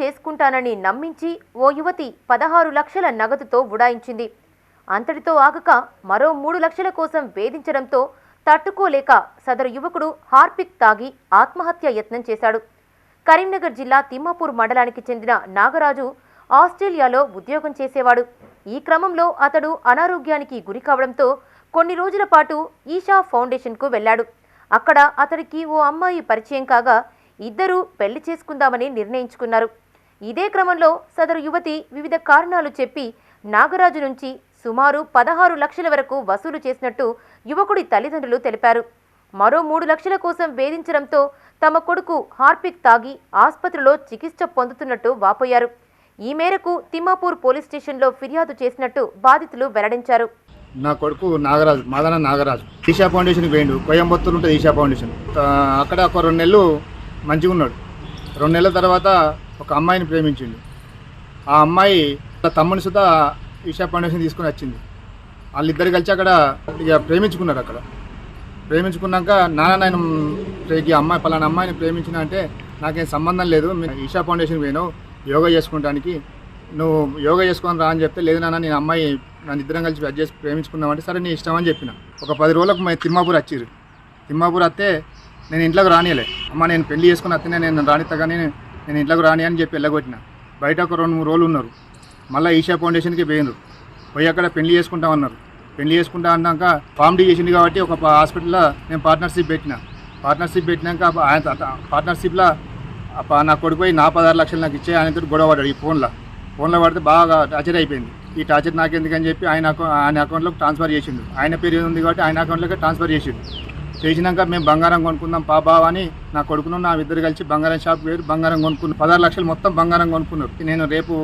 చేసుకుంటానని నమ్మించి ఓ యువతి పదహారు లక్షల నగదుతో ఉడాయించింది. అంతటితో ఆగక మరో మూడు లక్షల కోసం వేధించడంతో తట్టుకోలేక సదరు యువకుడు హార్పిక్ తాగి ఆత్మహత్య యత్నం చేశాడు. కరీంనగర్ జిల్లా తిమ్మాపూర్ మండలానికి చెందిన నాగరాజు ఆస్ట్రేలియాలో ఉద్యోగం చేసేవాడు. ఈ క్రమంలో అతడు అనారోగ్యానికి గురి కావడంతో కొన్ని రోజుల పాటు ఈషా ఫౌండేషన్కు వెళ్ళాడు. అక్కడ అతడికి ఓ అమ్మాయి పరిచయం కాగా ఇద్దరూ పెళ్ళి చేసుకుందామని నిర్ణయించుకున్నారు. ఇదే క్రమంలో సదరు యువతి వివిధ కారణాలు చెప్పి నాగరాజు నుంచి సుమారు పదహారు లక్షల వరకు వసూలు చేసినట్టు యువకుడి తల్లిదండ్రులు తెలిపారు. మరో మూడు లక్షల కోసం వేధించడంతో తమ కొడుకు హార్పిక్ తాగి ఆసుపత్రిలో చికిత్స పొందుతున్నట్టు వాపోయారు. ఈ మేరకు తిమ్మాపూర్ పోలీస్ స్టేషన్లో ఫిర్యాదు చేసినట్టు బాధితులు వెల్లడించారు. నా కొడుకు నాగరాజు మాదన నాగరాజు. ఈషా ఫౌండేషన్కి పోయిండు. కోయంబత్తూరు ఉంటుంది ఈషా ఫౌండేషన్. అక్కడ ఒక రెండు నెలలు మంచిగా ఉన్నాడు రెండు నెలల తర్వాత ఒక అమ్మాయిని ప్రేమించిండు. ఆ అమ్మాయి తమ్ముని సుధా ఈషా ఫౌండేషన్ తీసుకుని వచ్చింది. వాళ్ళిద్దరు కలిసి అక్కడ ఇక ప్రేమించుకున్నారు అక్కడ. ప్రేమించుకున్నాక నాన్న నేను ఈ అమ్మాయి పలానా అమ్మాయిని ప్రేమించిన అంటే నాకేం సంబంధం లేదు. ఈషా ఫౌండేషన్ పోయినావు యోగా చేసుకుంటానికి. నువ్వు యోగా చేసుకొని రా అని చెప్తే లేదు నాన్న నేను అమ్మాయి నన్ను ఇద్దరం కలిసి అది చేసి ప్రేమించుకున్నామంటే సరే నీ ఇష్టం అని చెప్పిన. ఒక పది రోజులకు మా తిమ్మాపూర్ వచ్చిర్రు. తిమ్మాపూర్ వస్తే నేను ఇంట్లోకి రానియలే. అమ్మ నేను పెళ్ళి చేసుకుని వస్తేనే నేను రానిస్తా కానీ నేను ఇంట్లోకి రాని అని చెప్పి వెళ్ళగొట్టిన. బయట ఒక రెండు మూడు రోజులు ఉన్నారు. మళ్ళీ ఈషా ఫౌండేషన్కి పోయినరు పోయి అక్కడ పెళ్ళి చేసుకుంటామన్నారు. పెళ్ళి చేసుకుంటా అన్నాక ఫామ్ డీ చేసింది కాబట్టి ఒక హాస్పిటల్లో నేను పార్ట్నర్షిప్ పెట్టిన. పార్ట్నర్షిప్ పెట్టినాక ఆయన పార్ట్నర్షిప్లో నా కొడుకు పోయి నా పదహారు లక్షలు నాకు ఇచ్చే ఆయనతో గొడవ పడ్డాడు ఈ ఫోన్లో. ఫోన్లో పడితే బాగా టార్చర్ అయిపోయింది. ఈ టార్చర్ నాకెందుకని చెప్పి ఆయన అకౌంట్ ఆయన అకౌంట్లోకి ట్రాన్స్ఫర్ చేసిండు. ఆయన పేరు ఉంది కాబట్టి ఆయన అకౌంట్లోకి ట్రాన్స్ఫర్ చేసిండు. చేసినాక మేము బంగారం కొనుక్కుందాం పాబావ అని నా కొడుకును నా ఇద్దరు కలిసి బంగారం షాప్ వేరు బంగారం కొనుక్కున్నాం పదహారు లక్షలు మొత్తం బంగారం కొనుక్కున్నారు. నేను రేపు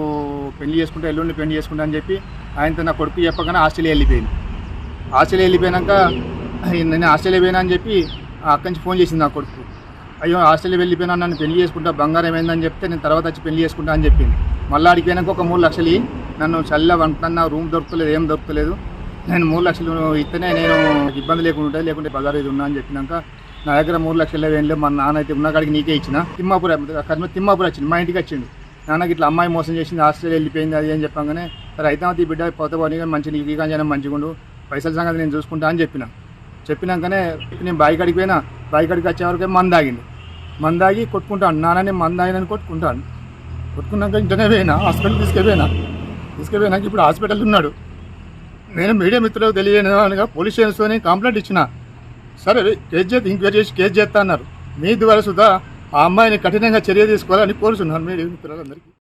పెళ్ళి చేసుకుంటా ఎల్లుండి పెళ్ళి చేసుకుంటా అని చెప్పి ఆయనతో నా కొడుకు చెప్పగానే ఆస్ట్రేలియా వెళ్ళిపోయింది. ఆస్ట్రేలియా వెళ్ళిపోయినాక నేను ఆస్ట్రేలియా పోయినా అని చెప్పి అక్కడి నుంచి ఫోన్ చేసింది నా కొడుకు. అయ్యో ఆస్ట్రేలియా వెళ్ళిపోయినా నన్ను పెళ్ళి చేసుకుంటా బంగారం ఏందని చెప్తే నేను తర్వాత వచ్చి పెళ్ళి చేసుకుంటా అని చెప్పింది. మళ్ళీ అడిగిపోయినాక ఒక మూడు లక్షలు నన్ను చల్ల వంటున్నా రూమ్ దొరకలేదు ఏం దొరకలేదు నేను మూడు లక్షలు ఇస్తేనే నేను ఇబ్బంది లేకుండా ఉంటాయి లేకుంటే బజార్ ఇది ఉన్నా అని చెప్పినాక నా దగ్గర మూడు లక్షలు ఏం లేవు మా నాన్న అయితే ఉన్న కాడికి నీకే ఇచ్చిన. తిమ్మాపూర్ కర్మ తిమ్మాపూర్ వచ్చింది మా ఇంటికి వచ్చిండు. నాన్నకి ఇట్లా అమ్మాయి మోసం చేసింది హాస్టల్ వెళ్ళిపోయింది అది అని చెప్పగానే సరే అయితే ఈ బిడ్డ పోతే పోనీ కానీ మంచి నీకు కానీ మంచిగా ఉండు పైసల సంగతి నేను చూసుకుంటా అని చెప్పిన. చెప్పినాకనే నేను బాయి కాడికి పోయినా బాయి కడికి వచ్చే మందాగింది మందాగి కొట్టుకుంటాను నాన్నని మందాగినని కొట్టుకుంటాను కొట్టుకున్నాక ఇంటనే పోయినా హాస్పిటల్ తీసుకెళ్ళిపోయినా. తీసుకెళ్ళిపోయినాక ఇప్పుడు హాస్పిటల్ ఉన్నాడు. నేను మీడియా మిత్రులకు తెలియనిగా పోలీస్ స్టేషన్తోనే కంప్లైంట్ ఇచ్చిన. సరే కేసు చేసి ఎంక్వైరీ చేసి కేసు చేస్తా అన్నారు. మీ ద్వారా సుధా ఆ అమ్మాయిని కఠినంగా చర్య తీసుకోవాలని కోరుతున్నాను మీడియా మిత్రులందరికీ.